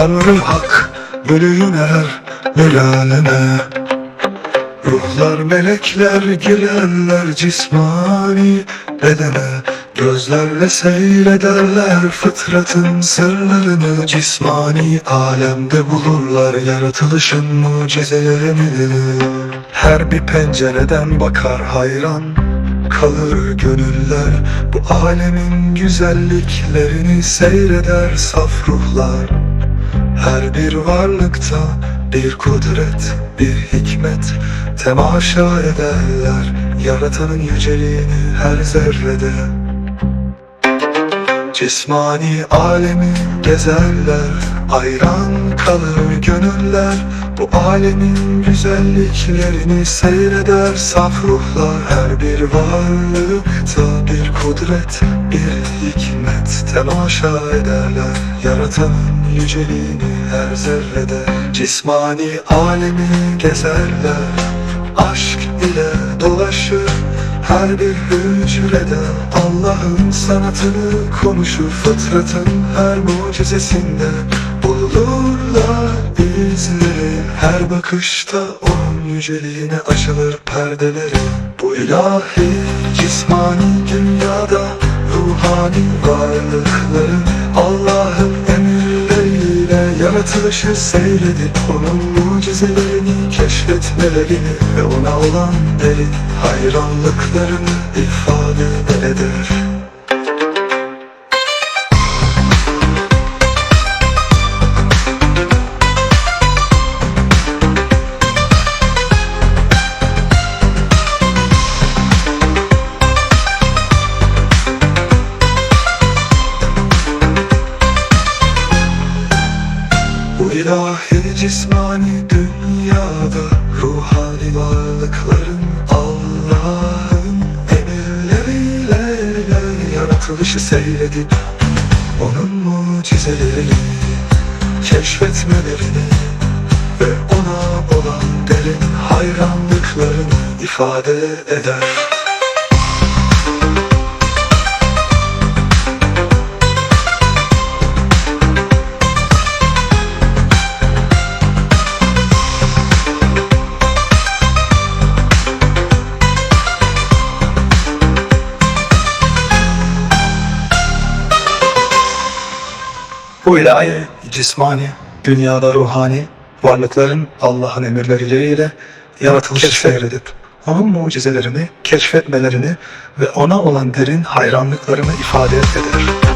Tanrı hak bölüner mülaleme Ruhlar melekler girerler cismani bedene. Gözlerle seyrederler fıtratın sırlarını. Cismani alemde bulurlar yaratılışın mucizelerini. Her bir pencereden bakar hayran Kalır gönüller. Bu alemin güzelliklerini seyreder saf ruhlar her bir varlıkta bir kudret, bir hikmet Temaşa ederler. Yaratanın yüceliğini her zerrede. Cismani alemi gezerler Ayran kalır gönüller Bu alemin güzelliklerini seyreder. Saf ruhlar her bir varlıkta Bir kudret, bir hikmet Temaşa ederler. Yaratanın yüceliğini her zerrede Cismani alemi gezerler. Aşk ile dolaşır her bir hücrede Allah'ın sanatını konuşur. Fıtratın her mucizesinde Her bakışta onun yüceliğine açılır perdeleri. Bu ilahi cismani dünyada Ruhani varlıkların Allah'ın emirleriyle Yaratılışı seyredip onun mucizelerini keşfetmelerini Ve ona olan derin hayranlıklarını ifade eder ilahi cismani dünyada Ruhani varlıkların Allah'ın emirleriyle Yaratılışı seyredip Onun mucizelerini Keşfetmelerini Ve ona olan derin hayranlıklarını ifade eder Bu ilahi cismani, dünyada ruhani varlıkların Allah'ın emirleriyle yaratılışı seyredip onun mucizelerini keşfetmelerini ve ona olan derin hayranlıklarını ifade eder.